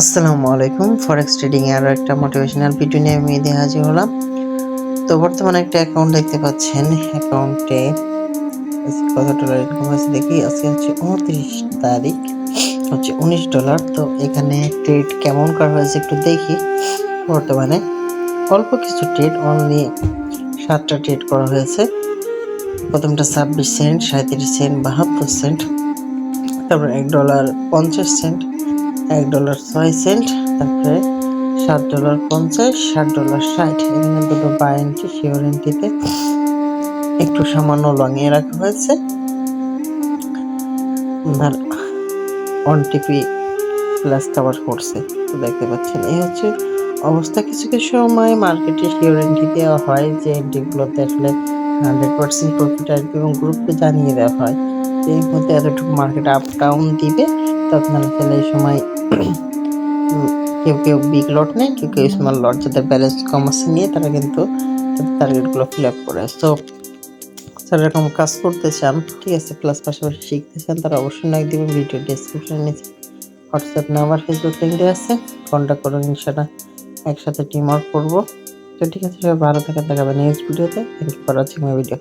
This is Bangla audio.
আসসালামু আলাইকুম। ফরেক্স ট্রেডিং এর একটা মোটিভেশনাল ভিডিও নিয়ে আমি দিয়ে হাজির হলাম। তো বর্তমানে একটা অ্যাকাউন্ট দেখতে পাচ্ছেন। অ্যাকাউন্টে কত ডলার ইনকাম আছে দেখি। আজকে হচ্ছে উনত্রিশ তারিখ, হচ্ছে উনিশ ডলার। তো এখানে ট্রেড কেমন করা হয়েছে একটু দেখি। বর্তমানে অল্প কিছু ট্রেড অনলি সাতটা ট্রেড করা হয়েছে। প্রথমটা ছাব্বিশ সেন্ট সাঁত্রিশ সেন্ট বাহাত্তর সেন্ট তারপর এক ডলার পঞ্চাশ সেন্ট এক ডলার ছয় সেন্ট তারপরে সাত ডলার পঞ্চাশ ষাট ডলার ষাট এখানে দুটো বাই এন্ট্রি শিওর এন্ট্রিতে একটু সামান্য লঙিয়ে রাখা হয়েছে। আর অন টিপি প্লাস কাভার করছে। তো দেখতে পাচ্ছেন, এই হচ্ছে অবস্থা। কিছু কিছু সময় মার্কেটে শিওর এন্ট্রি দেওয়া হয়, যে এন্ট্রিগুলোতে আসলে হান্ড্রেড পার্সেন্ট প্রফিট আসবে এবং গ্রুপে জানিয়ে দেওয়া হয়। এর মধ্যে এতটুকু মার্কেট আপ ডাউন দিবে তো আপনারা তাহলে এই সময় কেউ কেউ বিগ লট নেয়, কেউ কেউ স্মল লট যাদের ব্যালেন্স কম আছে নিয়ে তারা কিন্তু টার্গেটগুলো ফিল আপ করে। তো যারা এরকম কাজ করতে চান ঠিক আছে প্লাস পাশাপাশি শিখতে চান তারা অবশ্যই লাইক দিবেন ভিডিও ডিসক্রিপশনে নিচে। হোয়াটসঅ্যাপ নাম্বার ফেসবুক লিঙ্কে আছে কন্ট্যাক্ট করুন, ইনশাআল্লাহ একসাথে টিম ওয়ার্ক করব। তো ঠিক আছে, সবাই ভালো থাকেন দেখাবেন নেক্সট ভিডিওতে thank you for watching my video